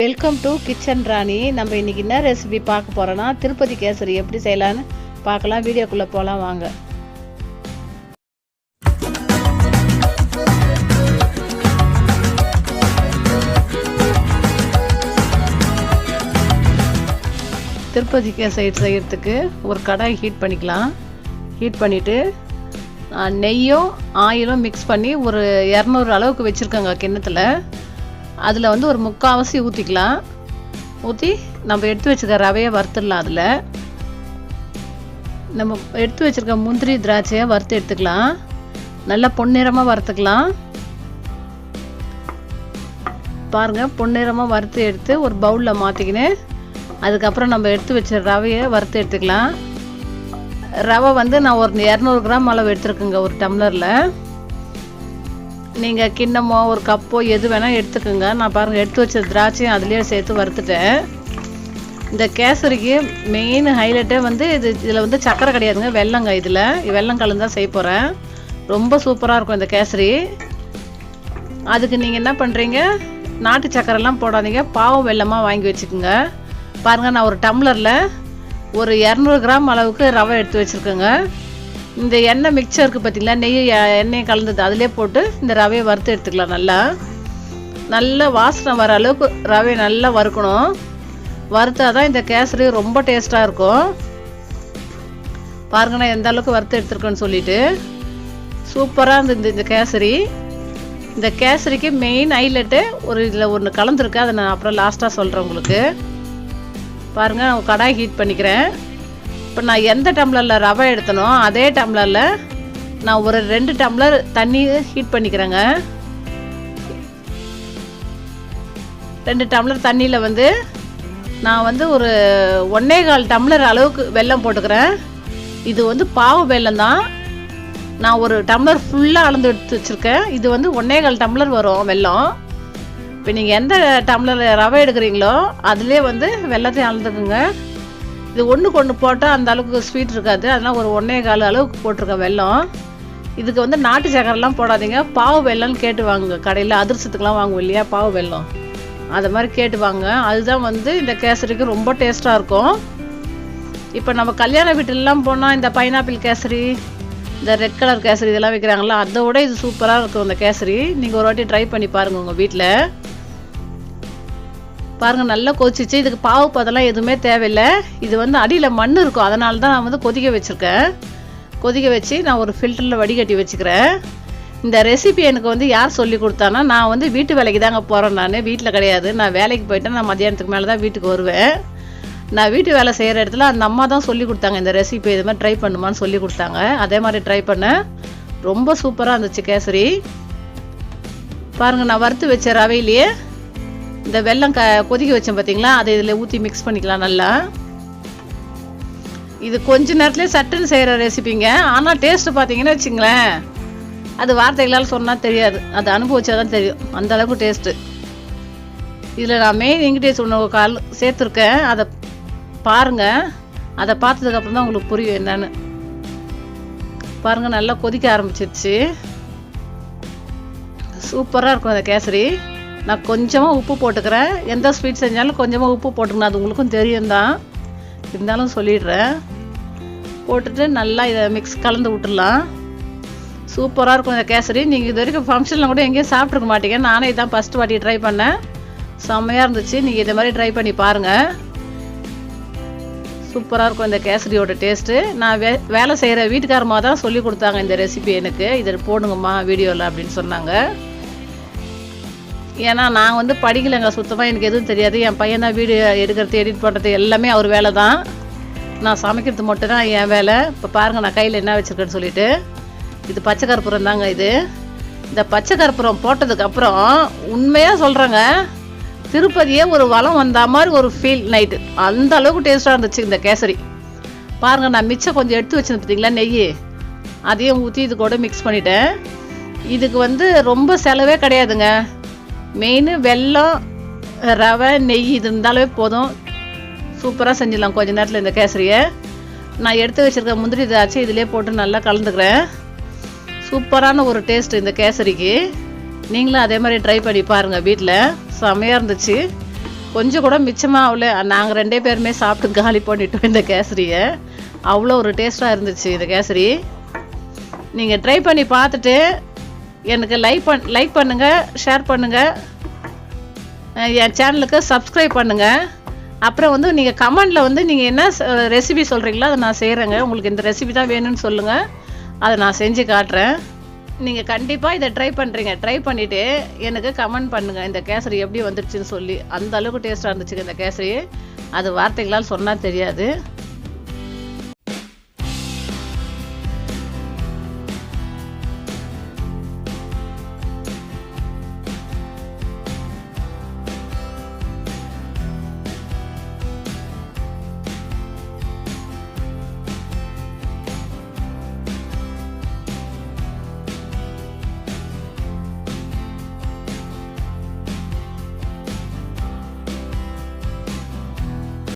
Welcome to kitchen ராணி நம்ம இன்னைக்கு என்ன ரெசிபி பார்க்க போறோம்னா திருப்பதி கேசரி எப்படி செய்யலான்னு பார்க்கலாம். வீடியோக்குள்ளே போகலாம் வாங்க. திருப்பதி கேசரி செய்யறதுக்கு ஒரு கடாய் ஹீட் பண்ணிக்கலாம். ஹீட் பண்ணிவிட்டு நெய்யும் ஆயிலும் மிக்ஸ் பண்ணி ஒரு இரநூறு அளவுக்கு வச்சுருக்கோங்க கிண்ணத்தில். அதில் வந்து ஒரு முக்கால்வாசி ஊற்றிக்கலாம் ஊற்றி நம்ம எடுத்து வச்சுருக்க ரவையை வறுத்துடலாம் அதில். நம்ம எடுத்து வச்சுருக்க முந்திரி திராட்சையை வறுத்து எடுத்துக்கலாம். நல்லா பொன்னிறமாக வறுத்துக்கலாம். பாருங்கள் பொன்னிறமாக வறுத்து எடுத்து ஒரு பவுலில் மாற்றிக்கின்னு அதுக்கப்புறம் நம்ம எடுத்து வச்ச ரவையை வறுத்து எடுத்துக்கலாம். ரவை வந்து நான் ஒரு இரநூறு கிராம் அளவு எடுத்துருக்குங்க ஒரு டம்ளரில். நீங்கள் கிண்ணமோ ஒரு கப்போ எது வேணால் எடுத்துக்கோங்க. நான் பாருங்கள் எடுத்து வச்ச திராட்சையும் அதுலேயே சேர்த்து வறுத்துட்டேன். இந்த கேசரிக்கு மெயின் ஹைலைட்டே வந்து இது இதில் வந்து சக்கரை கிடையாதுங்க வெள்ளங்க இதில். வெள்ளம் கலந்து தான் செய்ய போகிறேன் ரொம்ப சூப்பராக இருக்கும் இந்த கேசரி. அதுக்கு நீங்கள் என்ன பண்ணுறீங்க நாட்டு சக்கரைலாம் போடாதீங்க. பாவம் வெள்ளமாக வாங்கி வச்சுக்கோங்க. பாருங்கள் நான் ஒரு டம்ளரில் ஒரு இரநூறு கிராம் அளவுக்கு ரவை எடுத்து வச்சுருக்கேங்க. இந்த எண்ணெய் மிக்சர் இருக்குது பார்த்தீங்களா நெய் எண்ணெய் கலந்தது அதிலே போட்டு இந்த ரவையை வறுத்து எடுத்துக்கலாம் நல்லா. நல்லா வாசனை வர அளவுக்கு ரவையை நல்லா வறுக்கணும். வறுத்தா தான் இந்த கேசரி ரொம்ப டேஸ்ட்டாக இருக்கும். பாருங்க நான் எந்த அளவுக்கு வறுத்து எடுத்துருக்கேன்னு சொல்லிட்டு. சூப்பராக இருந்தது இந்த கேசரி. இந்த கேசரிக்கு மெயின் ஹைலைட்டு ஒரு இதில் ஒன்று கலந்துருக்கு. அதை நான் அப்புறம் லாஸ்ட்டாக சொல்கிறேன் உங்களுக்கு. பாருங்கள் நான் கடாய் ஹீட் பண்ணிக்கிறேன். இப்போ நான் எந்த டம்ளரில் ரவை எடுத்தனோ அதே டம்ளரில் நான் ஒரு ரெண்டு டம்ளர் தண்ணி ஹீட் பண்ணிக்கிறேங்க. ரெண்டு டம்ளர் தண்ணியில் வந்து நான் வந்து ஒரு ஒன்னே கால் டம்ளர் அளவுக்கு வெல்லம் போட்டுக்கிறேன். இது வந்து பாவு வெல்லம் தான். நான் ஒரு டம்ளர் ஃபுல்லாக அளந்து எடுத்து வச்சுருக்கேன். இது வந்து ஒன்னே கால் டம்ளர் வரும் வெல்லம். இப்போ நீங்கள் எந்த டம்ளர் ரவை எடுக்கிறீங்களோ அதுலேயே வந்து வெள்ளத்தையும் அளந்துக்குங்க. இது ஒன்று கொண்டு போட்டால் அந்த அளவுக்கு ஸ்வீட் இருக்காது. அதனால் ஒரு ஒன்றே கால் அளவுக்கு போட்டிருக்கேன் வெல்லம். இதுக்கு வந்து நாட்டு சக்கரெல்லாம் போடாதீங்க. பாவு வெல்லம்னு கேட்டு வாங்குங்க. கடையில் அதிர்சத்துக்கெலாம் வாங்குவோம் இல்லையா? பாவு வெல்லம். அது மாதிரி கேட்டு வாங்க. அதுதான் வந்து இந்த கேசரிக்கு ரொம்ப டேஸ்ட்டாக இருக்கும். இப்போ நம்ம கல்யாண வீட்டிலலாம் போனால் இந்த பைனாப்பிள் கேசரி இந்த ரெட் கலர் கேசரி இதெல்லாம் விற்கிறாங்களா அதை விட இது சூப்பராக இருக்கும் இந்த கேசரி. நீங்கள் ஒரு வாட்டி ட்ரை பண்ணி பாருங்கள் உங்கள் வீட்டில் பாருங்கள் நல்லா கொதிச்சிச்சு. இதுக்கு பாவு பதெல்லாம் எதுவுமே தேவையில்லை. இது வந்து அடியில் மண் இருக்கும். அதனால தான் நான் வந்து கொதிக்க வச்சுருக்கேன். கொதிக்க வச்சு நான் ஒரு ஃபில்டரில் வடிகட்டி வச்சுக்கிறேன். இந்த ரெசிபி எனக்கு வந்து யார் சொல்லி கொடுத்தானா நான் வந்து வீட்டு வேலைக்கு தாங்க போகிறேன் நான். வீட்டில் கிடையாது. நான் வேலைக்கு போயிட்டேன் நான் மதியானத்துக்கு மேலே தான் வீட்டுக்கு வருவேன். நான் வீட்டு வேலை செய்கிற இடத்துல அந்த அம்மா தான் சொல்லி கொடுத்தாங்க இந்த ரெசிபி இது மாதிரி ட்ரை பண்ணுமான்னு சொல்லி கொடுத்தாங்க. அதே மாதிரி ட்ரை பண்ணேன். ரொம்ப சூப்பராக இருந்துச்சு கேசரி. பாருங்கள் நான் வறுத்து வச்ச ரவையிலேயே இந்த வெல்லம் க கொதிக்க வச்சேன் பார்த்தீங்களா அதை இதில் ஊற்றி மிக்ஸ் பண்ணிக்கலாம் நல்லா. இது கொஞ்ச நேரத்துலேயே சட்டுன்னு செய்கிற ரெசிபிங்க ஆனால் டேஸ்ட்டு பார்த்தீங்கன்னா வச்சுங்களேன் அது வார்த்தைகளால் சொன்னால் தெரியாது. அது அனுபவிச்சா தான் தெரியும். அந்த அளவுக்கு டேஸ்ட்டு இதில் நான் மெயின் இன்க்ரீடியன்ஸ் ஒன்று கால் சேர்த்துருக்கேன். அதை பாருங்கள் அதை பார்த்ததுக்கப்புறம் தான் உங்களுக்கு புரியும் என்னன்னு. பாருங்கள் நல்லா கொதிக்க ஆரம்பிச்சிருச்சு. சூப்பராக இருக்கும் அந்த கேசரி. நான் கொஞ்சமாக உப்பு போட்டுக்கிறேன். எந்த ஸ்வீட் செஞ்சாலும் கொஞ்சமாக உப்பு போட்டுக்கணும். அது உங்களுக்கும் தெரியும் தான் இருந்தாலும் சொல்லிடுறேன். போட்டுட்டு நல்லா இதை மிக்ஸ் கலந்து விட்டுடலாம். சூப்பராக இருக்கும் இந்த கேசரி. நீங்கள் இது வரைக்கும் ஃபங்க்ஷனில் கூட எங்கேயும் சாப்பிட்ருக்க மாட்டீங்க. நானே இதான் ஃபஸ்ட்டு வாட்டி ட்ரை பண்ணேன். செம்மையாக இருந்துச்சு. நீங்கள் இதை மாதிரி ட்ரை பண்ணி பாருங்கள் சூப்பராக இருக்கும் இந்த கேசரியோட டேஸ்ட்டு நான் வே வேலை செய்கிற வீட்டுக்காரமாக தான் சொல்லி கொடுத்தாங்க இந்த ரெசிபி எனக்கு. இதை போடுங்கம்மா வீடியோவில் அப்படின்னு சொன்னாங்க. ஏன்னா நான் வந்து படிக்கலைங்க சுத்தமாக எனக்கு எதுவும் தெரியாது. என் பையன் தான் வீடியோ எடுக்கிறது எடிட் பண்ணுறது எல்லாமே அவர் வேலை தான். நான் சமைக்கிறது மட்டும் தான் என் வேலை. இப்போ பாருங்கள் நான் கையில் என்ன வச்சுருக்கேன்னு சொல்லிட்டு. இது பச்சை கற்பூரம் தாங்க இது. இந்த பச்சை கற்பூரம் போட்டதுக்கப்புறம் உண்மையாக சொல்கிறேங்க திருப்பதியே ஒரு வளம் வந்த மாதிரி ஒரு ஃபீல் நைட்டு அந்த அளவுக்கு டேஸ்ட்டாக இருந்துச்சு இந்த கேசரி. பாருங்கள் நான் மிச்சம் கொஞ்சம் எடுத்து வச்சிருந்தேன் பார்த்தீங்களா நெய் அதையும் ஊற்றி இது கூட மிக்ஸ் பண்ணிட்டேன். இதுக்கு வந்து ரொம்ப செலவே கிடையாதுங்க. மெயின் வெல்லம் ரவை நெய் இது இருந்தாலே போதும். சூப்பராக செஞ்சிடலாம். கொஞ்ச நேரத்தில் இந்த கேசரியை. நான் எடுத்து வச்சுருக்க முந்திரி திராட்சை இதிலே போட்டு நல்லா கலந்துக்கிறேன். சூப்பரான ஒரு டேஸ்ட் இந்த கேசரிக்கு. நீங்களும் அதே மாதிரி ட்ரை பண்ணி பாருங்கள் வீட்டில் செமையாக இருந்துச்சு. கொஞ்சம் கூட மிச்சமாக ஆகல. நாங்கள் ரெண்டே பேருமே சாப்பிட்டு காலி பண்ணிட்டோம் இந்த கேசரியை. அவ்வளோ ஒரு டேஸ்ட்டாக இருந்துச்சு இந்த கேசரி. நீங்கள் ட்ரை பண்ணி பார்த்துட்டு எனக்கு லைக் பண் லைக் பண்ணுங்கள் ஷேர் பண்ணுங்கள் என் சேனலுக்கு சப்ஸ்கிரைப் பண்ணுங்கள் அப்புறம் வந்து நீங்கள் கமெண்டில் வந்து நீங்கள் என்ன ரெசிபி சொல்கிறீங்களோ அதை நான் செய்கிறேங்க உங்களுக்கு இந்த ரெசிபி தான் வேணும்னு சொல்லுங்கள் அதை நான் செஞ்சு காட்டுறேன். நீங்கள் கண்டிப்பாக இதை ட்ரை பண்ணுறீங்க ட்ரை பண்ணிவிட்டு எனக்கு கமெண்ட் பண்ணுங்கள் இந்த கேசரி எப்படி வந்துருச்சுன்னு சொல்லி. அந்த அளவுக்கு டேஸ்ட்டாக இருந்துச்சுங்க இந்த கேசரி. அது வார்த்தைகளால் சொன்னால் தெரியாது.